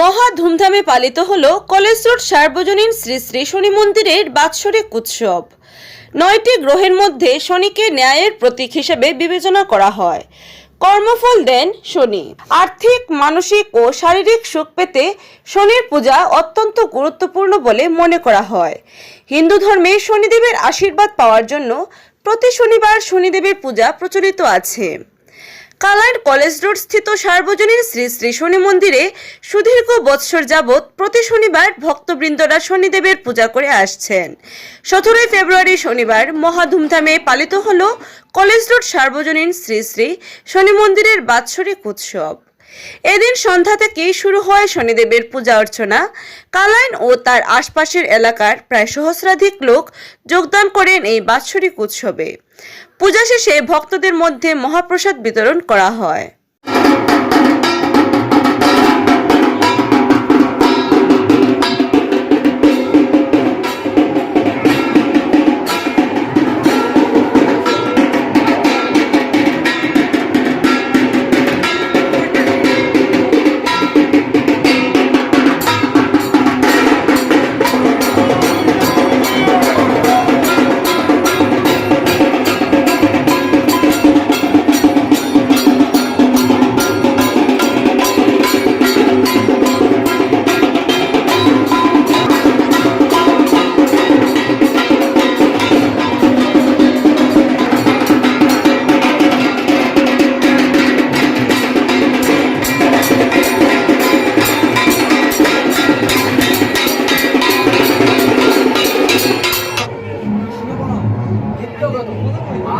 মহা ধুমধামে পালিত হল কলেজ রোড সার্বজনীন শ্রী শ্রী শনি মন্দিরের বাৎসরিক উৎসব। নয়টি গ্রহের মধ্যে শনিকে ন্যায়ের প্রতীক হিসেবে বিবেচনা করা হয়। কর্মফল দেন শনি। আর্থিক, মানসিক ও শারীরিক সুখ পেতে শনির পূজা অত্যন্ত গুরুত্বপূর্ণ বলে মনে করা হয়। হিন্দু ধর্মে শনিদেবের আশীর্বাদ পাওয়ার জন্য প্রতি শনিবার শনিদেবের পূজা প্রচলিত আছে। কালাইন কলেজ রোড স্থিত সার্বজনীন শ্রী শ্রী শনি মন্দিরে সুদীর্ঘ বৎসর যাবৎ প্রতি শনিবার ভক্তবৃন্দরা শনিদেবের পূজা করে আসছেন। সতেরোই ফেব্রুয়ারি শনিবার মহাধুমধামে পালিত হল কলেজ রোড সার্বজনীন শ্রী শ্রী শনি মন্দিরের বাৎসরিক উৎসব। এদিন সন্ধ্যা থেকেই শুরু হয় শনিদেবের পূজা অর্চনা। কালাইন ও তার আশপাশের এলাকার প্রায় সহস্রাধিক লোক যোগদান করেন এই বাৎসরিক উৎসবে। পূজা শেষে ভক্তদের মধ্যে মহাপ্রসাদ বিতরণ করা হয়।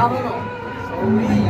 শনিদেব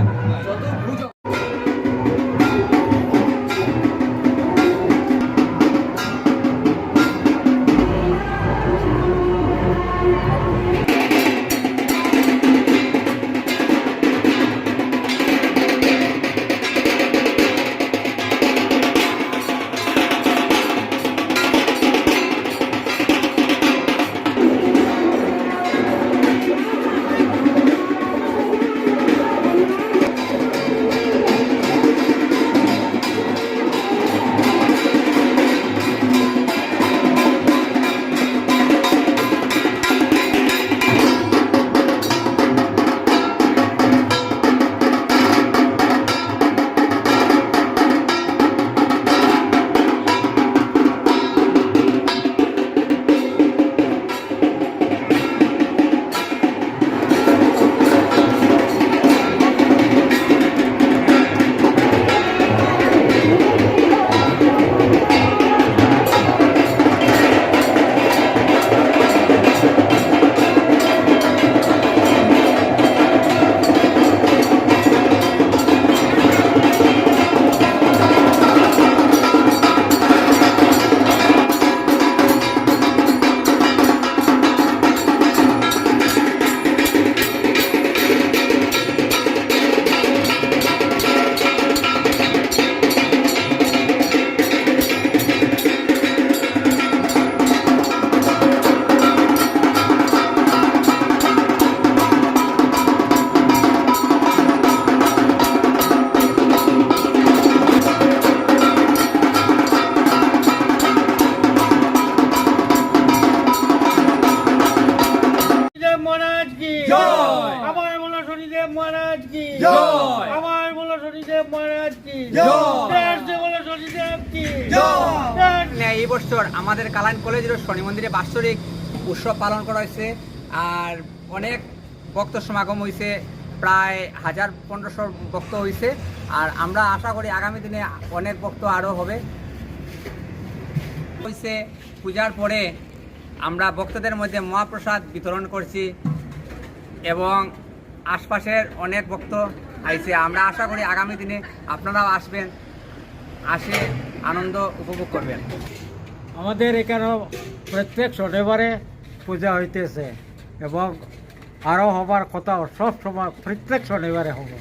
জয়। বলো শনিদেব মহারাজ কি জয়। বলো শনিদেব মহারাজ কি জয়। বলো শনিদেব কি জয়। মানে এই বছর আমাদের কালাইন কলেজের শনি মন্দিরে বাৎসরিক উৎসব পালন করা হয়েছে আর অনেক ভক্ত সমাগম হয়েছে প্রায় হাজার পনেরোশো ভক্ত হয়েছে আর আমরা আশা করি আগামী দিনে অনেক ভক্ত আরও হবে হয়েছে পূজার পরে আমরা ভক্তদের মধ্যে মহাপ্রসাদ বিতরণ করছি এবং আশপাশের অনেক ভক্ত আইছে। আমরা আশা করি আগামী দিনে আপনারাও আসবেন, আসে আনন্দ উপভোগ করবেন। আমাদের এখানে প্রত্যেক শনিবারে পূজা হইতেছে এবং আরও হবার কথা সব সময় প্রত্যেক শনিবারে হবে।